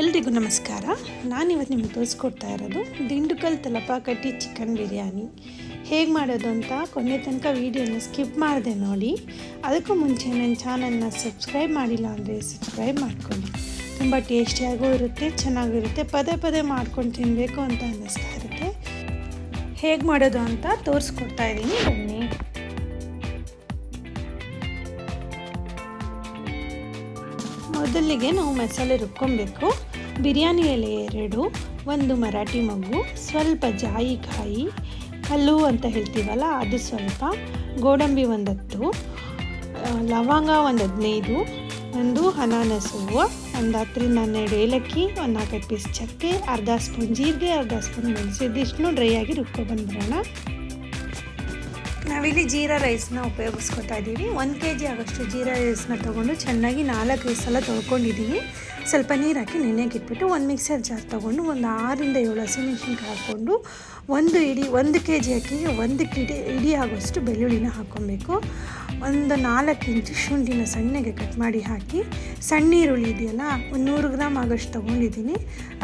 ಎಲ್ರಿಗೂ ನಮಸ್ಕಾರ. ನಾನಿವತ್ತು ನಿಮ್ಗೆ ತೋರಿಸ್ಕೊಡ್ತಾ ಇರೋದು ದಿಂಡುಕಲ್ ತಲಪಾಕಟ್ಟಿ ಚಿಕನ್ ಬಿರಿಯಾನಿ. ಹೇಗೆ ಮಾಡೋದು ಅಂತ ಕೊನೆ ತನಕ ವೀಡಿಯೋನ ಸ್ಕಿಪ್ ಮಾಡಿದೆ ನೋಡಿ. ಅದಕ್ಕೂ ಮುಂಚೆ ನನ್ನ ಚಾನಲ್ನ ಸಬ್ಸ್ಕ್ರೈಬ್ ಮಾಡಿಲ್ಲ ಅಂದರೆ ಸಬ್ಸ್ಕ್ರೈಬ್ ಮಾಡ್ಕೊಳ್ಳಿ. ತುಂಬ ಟೇಸ್ಟಿಯಾಗೂ ಇರುತ್ತೆ, ಚೆನ್ನಾಗಿರುತ್ತೆ, ಪದೇ ಪದೇ ಮಾಡ್ಕೊಂಡು ತಿನ್ನಬೇಕು ಅಂತ ಅನ್ನಿಸ್ತಾ ಇರುತ್ತೆ. ಹೇಗೆ ಮಾಡೋದು ಅಂತ ತೋರಿಸ್ಕೊಡ್ತಾ ಇದ್ದೀನಿ. ಬನ್ನಿ. ಮೊದಲಿಗೆ ನಾವು ಮಸಾಲೆ ರುಬ್ಕೊಬೇಕು. ಬಿರಿಯಾನಿ ಎಲೆ ಎರಡು, ಒಂದು ಮರಾಠಿ ಮಗು, ಸ್ವಲ್ಪ ಜಾಯಿಕಾಯಿ, ಕಲ್ಲು ಅಂತ ಹೇಳ್ತೀವಲ್ಲ ಅದು ಸ್ವಲ್ಪ, ಗೋಡಂಬಿ ಒಂದತ್ತು ಲವಂಗ ಒಂದು ಹದಿನೈದು, ಒಂದು ಅನಾನಸ್ ಒಂದು ಹತ್ತರಿಂದ ಹನ್ನೆರಡು ಏಲಕ್ಕಿ, ಒಂದು ನಾಲ್ಕೈದು ಪೀಸ್ ಚಕ್ಕೆ, ಅರ್ಧ ಸ್ಪೂನ್ ಜೀರಿಗೆ, ಅರ್ಧ ಸ್ಪೂನ್ ಮೆಣಸು ಇದಿಷ್ಟು ಡ್ರೈ ಆಗಿ ರುಬ್ಕೊಬಂದ್ಬಿಡೋಣ ನಾವಿಲ್ಲಿ ಜೀರಾ ರೈಸ್ನ ಉಪಯೋಗಿಸ್ಕೊತಾ ಇದ್ದೀವಿ. ಒಂದು ಕೆ ಜಿ ಆಗೋಷ್ಟು ಜೀರಾ ರೈಸ್ನ ತೊಗೊಂಡು ಚೆನ್ನಾಗಿ ನಾಲ್ಕು ಸಲ ತೊಳ್ಕೊಂಡಿದ್ದೀನಿ ಸ್ವಲ್ಪ ನೀರು ಹಾಕಿ ನೆನೆಗೆ ಇಟ್ಬಿಟ್ಟು ಒಂದು ಮಿಕ್ಸರ್ ಜಾರ್ ತೊಗೊಂಡು ಒಂದು ಆರಿಂದ ಏಳು ಹಸಿಮೆಣ್ಸಿನ್ಕಾಯಿ ಹಾಕ್ಕೊಂಡು ಒಂದು ಇಡಿ, ಒಂದು ಕೆ ಜಿ ಅಕ್ಕಿಗೆ ಒಂದು ಕಿಡಿ, ಇಡಿ ಆಗೋಷ್ಟು ಬೆಳ್ಳುಳ್ಳಿನ ಹಾಕ್ಕೊಬೇಕು. ಒಂದು ನಾಲ್ಕು ಇಂಚು ಶುಂಠಿನ ಸಣ್ಣಗೆ ಕಟ್ ಮಾಡಿ ಹಾಕಿ ಸಣ್ಣ ಈರುಳ್ಳಿ ಇದೆಯಲ್ಲ, ಒಂದು ನೂರು ಗ್ರಾಮ್ ಆಗೋಷ್ಟು ತೊಗೊಂಡಿದ್ದೀನಿ.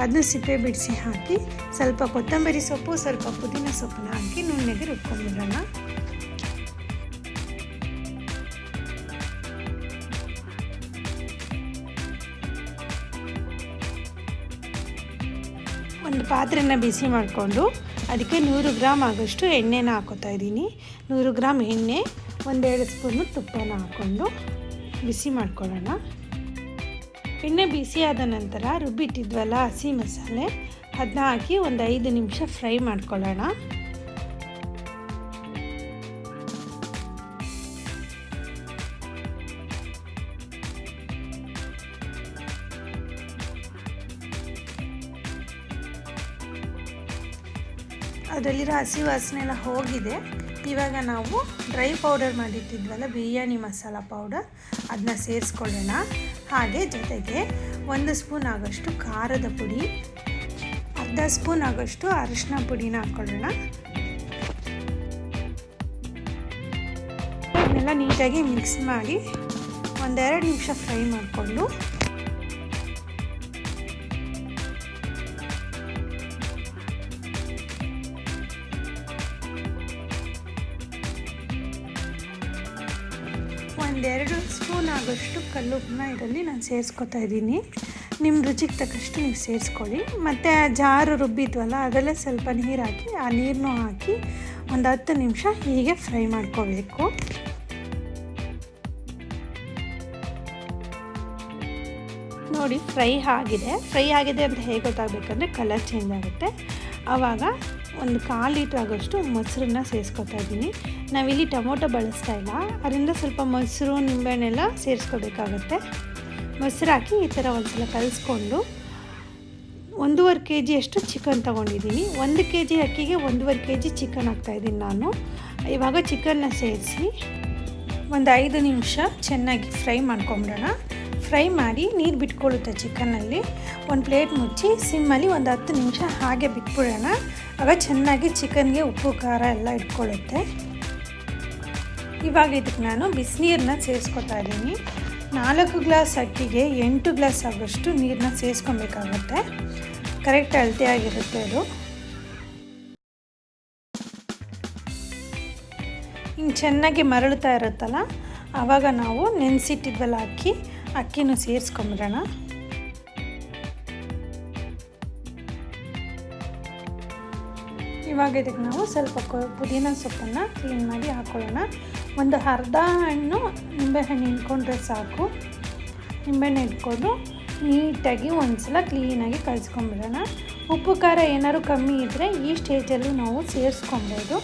ಅದನ್ನ ಸಿಪ್ಪೆ ಬಿಡಿಸಿ ಹಾಕಿ ಸ್ವಲ್ಪ ಕೊತ್ತಂಬರಿ ಸೊಪ್ಪು, ಸ್ವಲ್ಪ ಪುದೀನ ಸೊಪ್ಪನ್ನ ಹಾಕಿ ನುಣ್ಣಗೆ ರುಬ್ಕೊಂಡ್ಬಿಡೋಣ ಒಂದು ಪಾತ್ರೆನ ಬಿಸಿ ಮಾಡಿಕೊಂಡು ಅದಕ್ಕೆ ನೂರು ಗ್ರಾಮ್ ಆಗೋಷ್ಟು ಎಣ್ಣೆನ ಹಾಕೋತಾ ಇದ್ದೀನಿ. ನೂರು ಗ್ರಾಮ್ ಎಣ್ಣೆ, ಒಂದೆರಡು ಸ್ಪೂನು ತುಪ್ಪನ ಹಾಕ್ಕೊಂಡು ಬಿಸಿ ಮಾಡ್ಕೊಳ್ಳೋಣ. ಎಣ್ಣೆ ಬಿಸಿ ಆದ ನಂತರ ರುಬ್ಬಿಟ್ಟಿದ್ವಲ್ಲ ಹಸಿ ಮಸಾಲೆ ಅದನ್ನ ಹಾಕಿ ಒಂದು ಐದು ನಿಮಿಷ ಫ್ರೈ ಮಾಡ್ಕೊಳ್ಳೋಣ. ಅದರಲ್ಲಿರೋ ಹಸಿ ವಾಸನೆ ಎಲ್ಲ ಹೋಗಿದೆ. ಇವಾಗ ನಾವು ಡ್ರೈ ಪೌಡರ್ ಮಾಡಿಟ್ಟಿದ್ವಲ್ಲ, ಬಿರಿಯಾನಿ ಮಸಾಲ ಪೌಡರ್ ಅದನ್ನ ಸೇರಿಸ್ಕೊಳ್ಳೋಣ. ಹಾಗೆ ಜೊತೆಗೆ ಒಂದು ಸ್ಪೂನ್ ಆಗೋಷ್ಟು ಖಾರದ ಪುಡಿ, ಅರ್ಧ ಸ್ಪೂನ್ ಆಗೋಷ್ಟು ಅರಿಶಿನ ಪುಡಿನ ಹಾಕ್ಕೊಳ್ಳೋಣ. ಇದನ್ನೆಲ್ಲ ನೀಟಾಗಿ ಮಿಕ್ಸ್ ಮಾಡಿ ಒಂದೆರಡು ನಿಮಿಷ ಫ್ರೈ ಮಾಡಿಕೊಂಡು ಒಂದೆರಡು ಸ್ಪೂನ್ ಆಗೋಷ್ಟು ಕಲ್ಲುಪ್ಪನ್ನ ಇದರಲ್ಲಿ ನಾನು ಸೇರಿಸ್ಕೊತಾ ಇದ್ದೀನಿ. ನಿಮ್ಮ ರುಚಿಗೆ ತಕ್ಕಷ್ಟು ನೀವು ಸೇರಿಸ್ಕೊಳ್ಳಿ. ಮತ್ತು ಆ ಜಾರು ರುಬ್ಬಿದ್ವಲ್ಲ, ಅದರಲ್ಲೇ ಸ್ವಲ್ಪ ನೀರು ಹಾಕಿ, ಆ ನೀರನ್ನೂ ಹಾಕಿ ಒಂದು ಹತ್ತು ನಿಮಿಷ ಹೀಗೆ ಫ್ರೈ ಮಾಡ್ಕೋಬೇಕು. ನೋಡಿ, ಫ್ರೈ ಆಗಿದೆ. ಫ್ರೈ ಆಗಿದೆ ಅಂತ ಹೇಗೆ ಗೊತ್ತಾಗಬೇಕಂದ್ರೆ ಕಲರ್ ಚೇಂಜ್ ಆಗುತ್ತೆ. ಆವಾಗ ಒಂದು ಕಾಲು ಲೀಟ್ರ್ ಆಗೋಷ್ಟು ಮೊಸರನ್ನ ಸೇರಿಸ್ಕೊತಾ ಇದ್ದೀನಿ. ನಾವಿಲ್ಲಿ ಟೊಮೊಟೊ ಬಳಸ್ತಾ ಇಲ್ಲ. ಅದರಿಂದ ಸ್ವಲ್ಪ ಮೊಸರು, ನಿಂಬೆಹಣ್ಣೆಲ್ಲ ಸೇರಿಸ್ಕೋಬೇಕಾಗತ್ತೆ. ಮೊಸರು ಹಾಕಿ ಈ ಥರ ಒಂದು ಸಲ ಕಲಿಸ್ಕೊಂಡು ಒಂದೂವರೆ ಕೆ ಜಿಯಷ್ಟು ಚಿಕನ್ ತೊಗೊಂಡಿದ್ದೀನಿ. ಒಂದು ಕೆ ಜಿ ಅಕ್ಕಿಗೆ ಒಂದೂವರೆ ಕೆ ಜಿ ಚಿಕನ್ ಹಾಕ್ತಾಯಿದ್ದೀನಿ ನಾನು. ಇವಾಗ ಚಿಕನ್ನ ಸೇರಿಸಿ ಒಂದು ಐದು ನಿಮಿಷ ಚೆನ್ನಾಗಿ ಫ್ರೈ ಮಾಡ್ಕೊಂಬಿಡೋಣ. ಫ್ರೈ ಮಾಡಿ ನೀರು ಬಿಟ್ಕೊಳ್ಳುತ್ತೆ ಚಿಕನಲ್ಲಿ. ಒಂದು ಪ್ಲೇಟ್ ಮುಚ್ಚಿ ಸಿಮ್ಮಲ್ಲಿ ಒಂದು ಹತ್ತು ನಿಮಿಷ ಹಾಗೆ ಬಿಟ್ಬಿಡೋಣ. ಆಗ ಚೆನ್ನಾಗಿ ಚಿಕನ್ಗೆ ಉಪ್ಪು, ಖಾರ ಎಲ್ಲ ಇಟ್ಕೊಳ್ಳುತ್ತೆ. ಇವಾಗ ಇದಕ್ಕೆ ನಾನು ಬಿಸಿನೀರನ್ನ ಸೇರಿಸ್ಕೊತಾ ಇದ್ದೀನಿ. ನಾಲ್ಕು ಗ್ಲಾಸ್ ಅಕ್ಕಿಗೆ ಎಂಟು ಗ್ಲಾಸ್ ಆಗೋಷ್ಟು ನೀರನ್ನ ಸೇರಿಸ್ಕೊಬೇಕಾಗುತ್ತೆ. ಕರೆಕ್ಟ್ ಅಳತೆಯಾಗಿರುತ್ತೆ ಅದು. ಹಿಂಗೆ ಚೆನ್ನಾಗಿ ಮರಳುತ್ತಾ ಇರುತ್ತಲ್ಲ, ಆವಾಗ ನಾವು ನೆನೆಸಿಟ್ಟಿದ್ವಲ್ಲ ಅಕ್ಕಿ ಅಕ್ಕಿನೂ ಸೇರಿಸ್ಕೊಂಬಿಡೋಣ. ಇವಾಗ ಇದಕ್ಕೆ ನಾವು ಸ್ವಲ್ಪ ಪುದೀನ ಸೊಪ್ಪನ್ನು ಕ್ಲೀನ್ ಮಾಡಿ ಹಾಕ್ಕೊಳ್ಳೋಣ ಒಂದು ಅರ್ಧ ಹಣ್ಣು ನಿಂಬೆಹಣ್ಣು ಹಿಂಡ್ಕೊಂಡ್ರೆ ಸಾಕು. ನಿಂಬೆಹಣ್ಣು ಇಟ್ಕೊಂಡು ನೀಟಾಗಿ ಒಂದು ಸಲ ಕ್ಲೀನಾಗಿ ಕಲಿಸ್ಕೊಂಬಿಡೋಣ ಉಪ್ಪು, ಖಾರ ಏನಾದ್ರು ಕಮ್ಮಿ ಇದ್ದರೆ ಈ ಸ್ಟೇಜಲ್ಲೂ ನಾವು ಸೇರಿಸ್ಕೊಬೋದು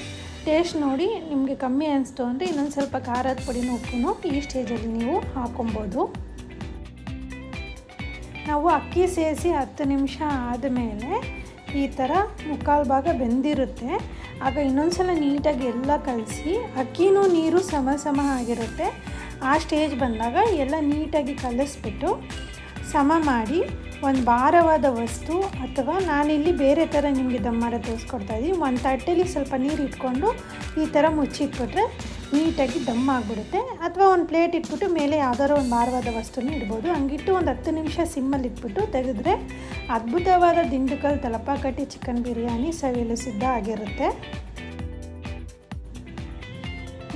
ಟೇಸ್ಟ್ ನೋಡಿ ನಿಮಗೆ ಕಮ್ಮಿ ಅನಿಸ್ತು ಅಂದರೆ ಇನ್ನೊಂದು ಸ್ವಲ್ಪ ಖಾರದ ಪುಡಿನ ಉಪ್ಪು ಈ ಸ್ಟೇಜಲ್ಲಿ ನೀವು ಹಾಕೊಬೋದು ನಾವು ಅಕ್ಕಿ ಸೇರಿಸಿ ಹತ್ತು ನಿಮಿಷ ಆದಮೇಲೆ ಈ ಥರ ಮುಕ್ಕಾಲು ಭಾಗ ಬೆಂದಿರುತ್ತೆ. ಆಗ ಇನ್ನೊಂದು ಸಲ ನೀಟಾಗಿ ಎಲ್ಲ ಕಲಸಿ, ಅಕ್ಕಿನೂ ನೀರು ಸಮ ಸಮ ಆಗಿರುತ್ತೆ. ಆ ಸ್ಟೇಜ್ ಬಂದಾಗ ಎಲ್ಲ ನೀಟಾಗಿ ಕಲಿಸ್ಬಿಟ್ಟು ಸಮ ಮಾಡಿ ಒಂದು ಭಾರವಾದ ವಸ್ತು ಅಥವಾ ನಾನಿಲ್ಲಿ ಬೇರೆ ಥರ ನಿಮಗೆ ದಮ್ ಮಾಡೋದು ತೋರಿಸ್ಕೊಡ್ತಾ ಇದ್ದೀನಿ ಒಂದು ತಟ್ಟೆಲಿ ಸ್ವಲ್ಪ ನೀರು ಇಟ್ಕೊಂಡು ಈ ಥರ ಮುಚ್ಚಿಟ್ಬಿಟ್ರೆ ನೀಟಾಗಿ ದಮ್ ಆಗಿಬಿಡುತ್ತೆ. ಅಥವಾ ಒಂದು ಪ್ಲೇಟ್ ಇಟ್ಬಿಟ್ಟು ಮೇಲೆ ಯಾವ್ದಾದ್ರು ಒಂದು ಭಾರವಾದ ವಸ್ತುನ ಇಡ್ಬೋದು. ಹಂಗಿಟ್ಟು ಒಂದು ಹತ್ತು ನಿಮಿಷ ಸಿಮ್ಮಲ್ಲಿ ಇಟ್ಬಿಟ್ಟು ತೆಗೆದ್ರೆ ಅದ್ಭುತವಾದ ದಿಂಡುಕಲ್ ತಲಪಾಕಟ್ಟಿ ಚಿಕನ್ ಬಿರಿಯಾನಿ ಸವಿಯಲು ಸಿದ್ಧ ಆಗಿರುತ್ತೆ.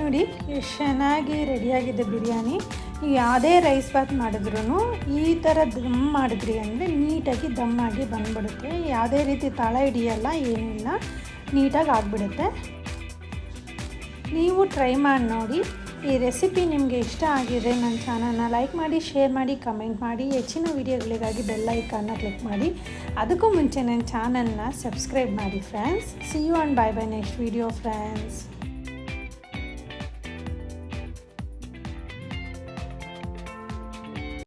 ನೋಡಿ, ಎಷ್ಟು ಚೆನ್ನಾಗಿ ರೆಡಿಯಾಗಿದೆ ಬಿರಿಯಾನಿ. ಯಾವುದೇ ರೈಸ್ ಬಾತ್ ಮಾಡಿದ್ರೂ ಈ ಥರ ದಮ್ ಮಾಡಿದ್ರಿ ಅಂದರೆ ನೀಟಾಗಿ ದಮ್ ಆಗಿ ಬಂದ್ಬಿಡುತ್ತೆ. ಯಾವುದೇ ರೀತಿ ತಳ ಹಿಡಿಯಲ್ಲ, ಏನಿಲ್ಲ. ನೀಟಾಗಿ ಆಗಿಬಿಡುತ್ತೆ. ನೀವು ಟ್ರೈ ಮಾಡಿ ನೋಡಿ. ಈ ರೆಸಿಪಿ ನಿಮಗೆ ಇಷ್ಟ ಆಗಿದೆ ನನ್ನ ಚಾನಲ್ನ ಲೈಕ್ ಮಾಡಿ ಶೇರ್ ಮಾಡಿ ಕಮೆಂಟ್ ಮಾಡಿ. ಹೆಚ್ಚಿನ ವಿಡಿಯೋಗಳಿಗಾಗಿ ಬೆಲ್ ಐಕಾನ್ನ ಕ್ಲಿಕ್ ಮಾಡಿ. ಅದಕ್ಕೂ ಮುಂಚೆ ನನ್ನ ಚಾನಲ್ನ ಸಬ್ಸ್ಕ್ರೈಬ್ ಮಾಡಿ friends see you and bye bye next video friends